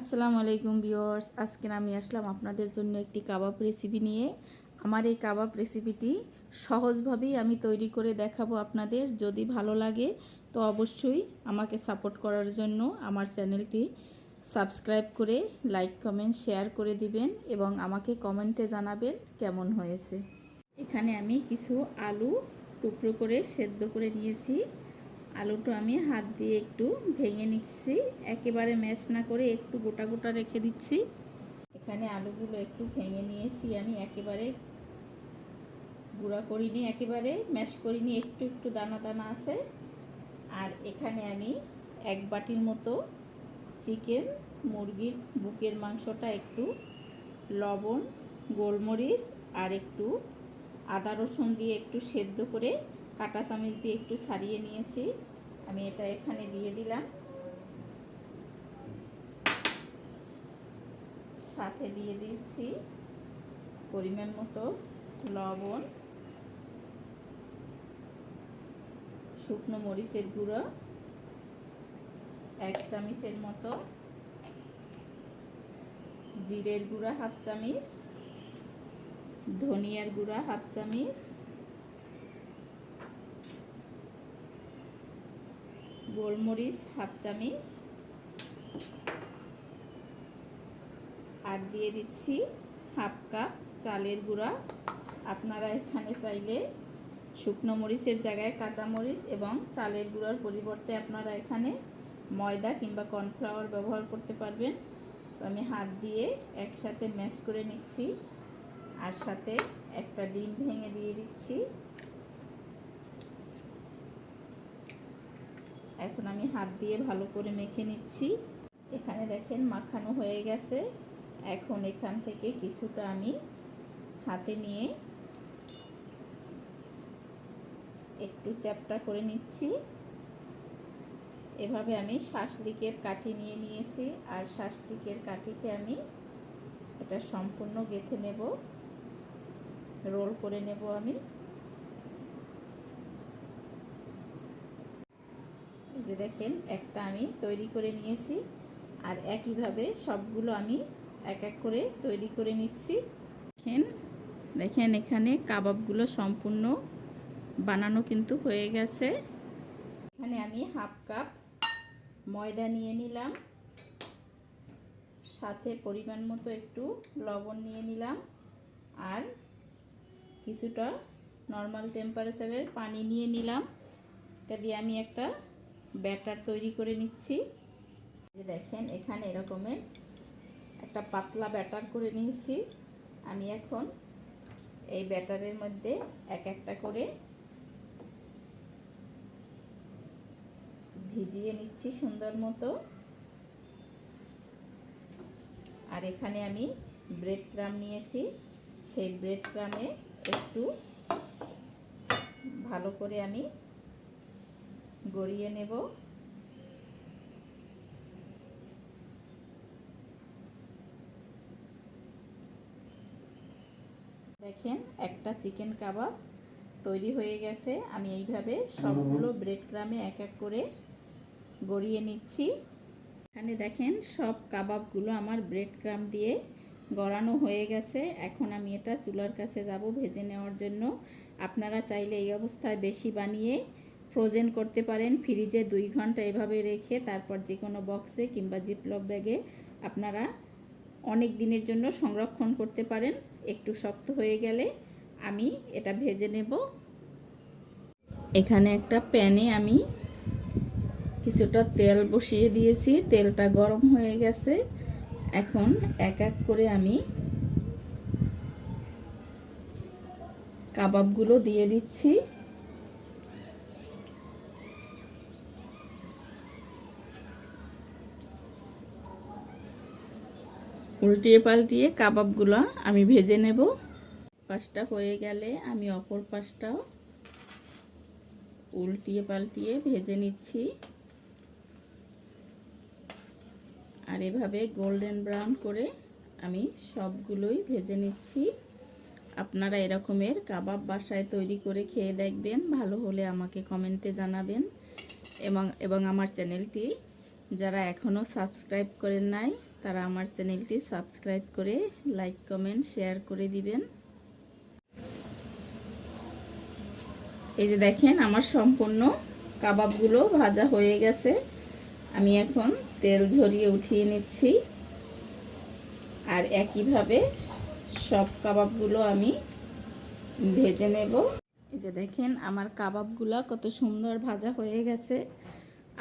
আসসালামু আলাইকুম ভিউয়ার্স। আজকে আমি আসলাম আপনাদের জন্য একটি কাবাব রেসিপি নিয়ে। আমার এই কাবাব রেসিপিটি সহজভাবেই আমি তৈরি করে দেখাবো আপনাদের। যদি ভালো লাগে, তো অবশ্যই আমাকে সাপোর্ট করার জন্য আমার চ্যানেলটি সাবস্ক্রাইব করে লাইক কমেন্ট শেয়ার করে দিবেন এবং আমাকে কমেন্টে জানাবেন কেমন হয়েছে। এখানে আমি কিছু আলু টুকরো করে সেদ্ধ করে নিয়েছি। আলুটা আমি হাত দিয়ে একটু ভেঙে নিচ্ছি। একেবারে ম্যাশ না করে একটু গোটা গোটা রেখে দিচ্ছি। এখানে আলুগুলো একটু ভেঙে নিয়েছি আমি, একেবারে গুঁড়া করিনি, একেবারে ম্যাশ করিনি, একটু একটু দানা দানা আছে। আর এখানে আমি এক বাটির মতো চিকেন মুরগির বুকের মাংসটা, একটু লবণ, গোলমরিচ আর একটু আদা রসুন দিয়ে একটু সেদ্ধ করে কাটা চামচ দিয়ে একটু ছাড়িয়ে নিয়েছি। আমি এটা এখানে দিয়ে দিলাম। সাথে দিয়ে দিচ্ছি পরিমাণ মতো লবণ, শুকনো মরিচের গুঁড়ো, এক চামচের মতো জিরের গুঁড়া হাফ চামচ, ধনিয়ার গুঁড়া হাফ চামচ গোলমরিচ, হাফ চামচ। আর দিয়ে দিচ্ছি হাফ কাপ চালের গুঁড়া। আপনারা এখানে চাইলে শুকনো মরিচের জায়গায় কাঁচা মরিচ এবং চালের গুঁড়ার পরিবর্তে আপনারা এখানে ময়দা কিংবা কর্নফ্লাওয়ার ব্যবহার করতে পারবেন। তো আমি হাত দিয়ে একসাথে ম্যাশ করে নিচ্ছি। আর সাথে একটা ডিম ভেঙে দিয়ে দিচ্ছি। এখন আমি হাত দিয়ে ভালো করে মেখে নিচ্ছি। এখানে দেখেন মাখানো হয়ে গেছে। এখন এখান থেকে কিছুটা আমি হাতে নিয়ে একটু চ্যাপটা করে নিচ্ছি। এভাবে আমি শাসলিকের কাঠি নিয়ে নিয়েছি আর শাসলিকের কাঠিতে আমি এটা সম্পূর্ণ গেথে নেব। রোল করে নেব আমি। যে দেখেন, একটা আমি তৈরি করে নিয়েছি আর একইভাবে সবগুলো আমি এক এক করে তৈরি করে নিচ্ছি। দেখেন দেখেন এখানে কাবাবগুলো সম্পূর্ণ বানানো কিন্তু হয়ে গেছে। এখানে আমি হাফ কাপ ময়দা নিয়ে নিলাম। সাথে পরিমাণ মতো একটু লবণ নিয়ে নিলাম আর কিছুটা নর্মাল টেম্পারেচারের পানি নিয়ে নিলাম। এটা দিয়ে আমি একটা ব্যাটার তৈরি করে নিচ্ছি। যে দেখেন, এখানে এরকমের একটা পাতলা ব্যাটার করে নিয়েছি। আমি এখন এই ব্যাটারের মধ্যে এক একটা করে ভিজিয়ে নিচ্ছি সুন্দর মতো। আর এখানে আমি ব্রেড ক্রাম নিয়েছি। সেই ব্রেড ক্রামে একটু ভালো করে আমি গড়িয়ে নেব। দেখেন, একটা চিকেন কাবাব তৈরি হয়ে গেছে। আমি এইভাবে সবগুলো ব্রেড ক্রামে এক এক করে গড়িয়ে নিচ্ছি। এখানে দেখেন, সব কাবাবগুলো আমার ব্রেড ক্রাম দিয়ে গড়ানো হয়ে গেছে। এখন আমি এটা চুলার কাছে যাব ভেজে নেওয়ার জন্য। আপনারা চাইলে এই অবস্থায় বেশি বানিয়ে ফ্রোজেন করতে পারেন। ফ্রিজে দুই ঘণ্টা এভাবে রেখে তারপর যে কোনো বক্সে কিংবা জিপলপ ব্যাগে আপনারা অনেক দিনের জন্য সংরক্ষণ করতে পারেন। একটু শক্ত হয়ে গেলে আমি এটা ভেজে নেব। এখানে একটা প্যানে আমি কিছুটা তেল বসিয়ে দিয়েছি। তেলটা গরম হয়ে গেছে। এখন এক এক করে আমি কাবাবগুলো দিয়ে দিচ্ছি। উল্টিয়ে পাল্টিয়ে কাবাবগুলো আমি ভেজে নেব। পাশটা হয়ে গেলে আমি অপর পাশটাও উল্টিয়ে পাল্টিয়ে ভেজে নিচ্ছি। আর এভাবে গোল্ডেন ব্রাউন করে আমি সবগুলোই ভেজে নিচ্ছি। আপনারা এরকমের কাবাব বাসায় তৈরি করে খেয়ে দেখবেন, ভালো হলে আমাকে কমেন্টে জানাবেন। এবং এবং আমার চ্যানেলটি যারা এখনও সাবস্ক্রাইব করেন নাই তারা আমার চ্যানেলটি সাবস্ক্রাইব করে লাইক, কমেন্ট, শেয়ার করে দিবেন। এই যে দেখেন, আমার সম্পূর্ণ কাবাবগুলো ভাজা হয়ে গেছে। আমি এখন তেল ঝরিয়ে উঠিয়ে নিচ্ছি। আর একইভাবে সব কাবাবগুলো আমি ভেজে নেব। এই যে দেখেন, আমার কাবাবগুলো কত সুন্দর ভাজা হয়ে গেছে।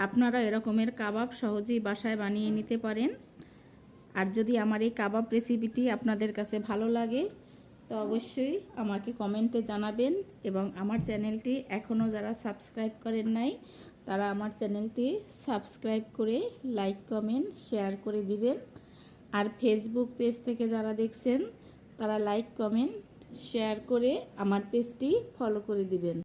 আপনারা এরকমের কাবাব সহজেই বাসায় বানিয়ে নিতে পারেন। আর যদি আমার এই কাবাব রেসিপিটি আপনাদের কাছে ভালো লাগে, তো অবশ্যই আমাকে কমেন্টে জানাবেন এবং আমার চ্যানেলটি এখনও যারা সাবস্ক্রাইব করেন নাই, তারা আমার চ্যানেলটি সাবস্ক্রাইব করে লাইক কমেন্ট শেয়ার করে দিবেন। আর ফেসবুক পেজ থেকে যারা দেখছেন, তারা লাইক কমেন্ট শেয়ার করে আমার পেজটি ফলো করে দিবেন।